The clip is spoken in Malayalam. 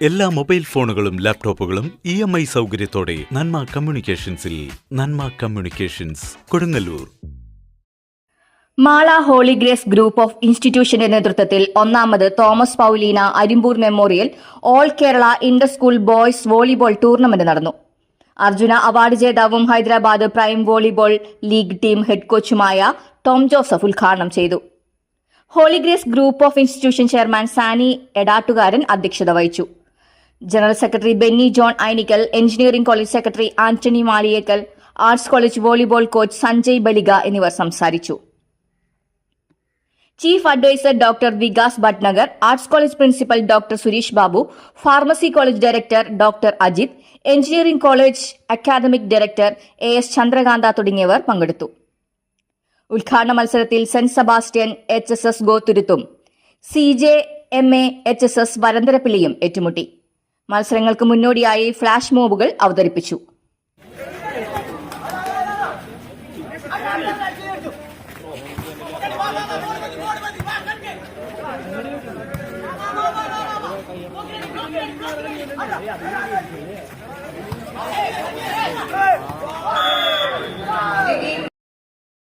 എല്ലാ മൊബൈൽ ഫോണുകളും ലാപ്ടോപ്പുകളും ഇ എം ഐ സൗകര്യത്തോടെ Nanma കമ്മ്യൂണിക്കേഷൻസിൽ Nanma communications Kodungallur. Mala holy grace group of ഇൻസ്റ്റിറ്റ്യൂഷന്റെ നേതൃത്വത്തിൽ ഒന്നാമത് Thomas Paulina Arimpur memorial all Kerala inter school boys volleyball tournament നടന്നു. Arjuna award ജേതാവും Hyderabad prime volleyball league team head കോച്ചുമായ Tom Joseph ഉദ്ഘാടനം ചെയ്തു. Holy grace group of institution chairman Sani Edattukaran അധ്യക്ഷത വഹിച്ചു. General secretary Benny John Ainikkal engineering college secretary Antony Maliyekkal arts college volleyball coach Sanjay Baliga എന്നിവർ സംസാരിച്ചു. Chief adviser doctor Vikas Bhatnagar arts college principal doctor Suresh Babu pharmacy college director doctor Ajith engineering college academic director A S Chandrakantha തുടങ്ങിയവർ പങ്കെടുത്തു. ഉദ്ഘാടന മത്സരത്തിൽ saint Sebastian H S S ഗോതുരുത്തും C J M A H S S വരന്തരപ്പിള്ളിയും ഏറ്റുമുട്ടി. മത്സരങ്ങൾക്ക് മുന്നോടിയായി ഫ്ളാഷ് മോബുകൾ അവതരിപ്പിച്ചു.